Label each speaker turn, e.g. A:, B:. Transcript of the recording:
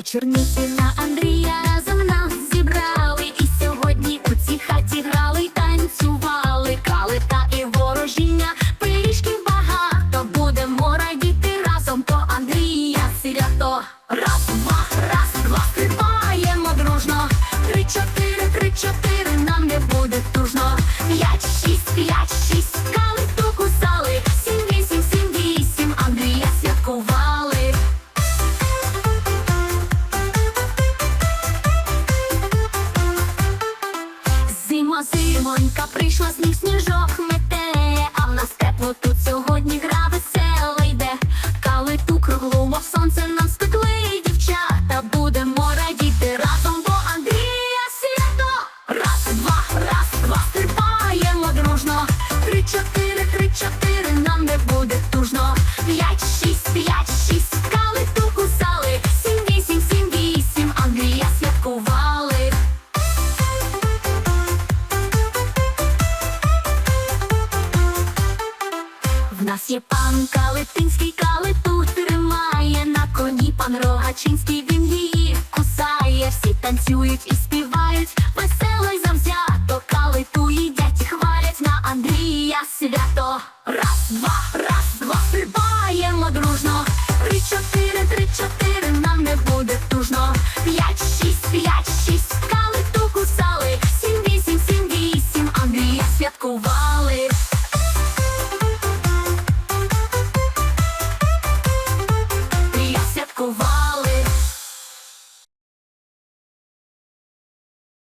A: Є чернухи на Андрія. Зимонька прийшла з них сніжок мете, а в нас тепло тут сьогодні гра весело йде. Калиту круглу, мов сонце нам спекли, дівчата, будемо радіти разом, бо Андрія свято. Раз, два, раз, два, стрибаємо дружно, три, чотири. В нас є пан Калитинський, калиту тримає на коні пан Рогачинський, він її кусає, всі танцюють і співають, весело й завзято, калиту їдять і хвалять на Андрія свято. Раз, два, раз, два, стрибаємо дружно. Три, чотири, три, чотири, нам не буде тужно. П'ять, шість, п'ять, шість, калиту кусали, сім, вісім, сім, вісім, Андрія святкував.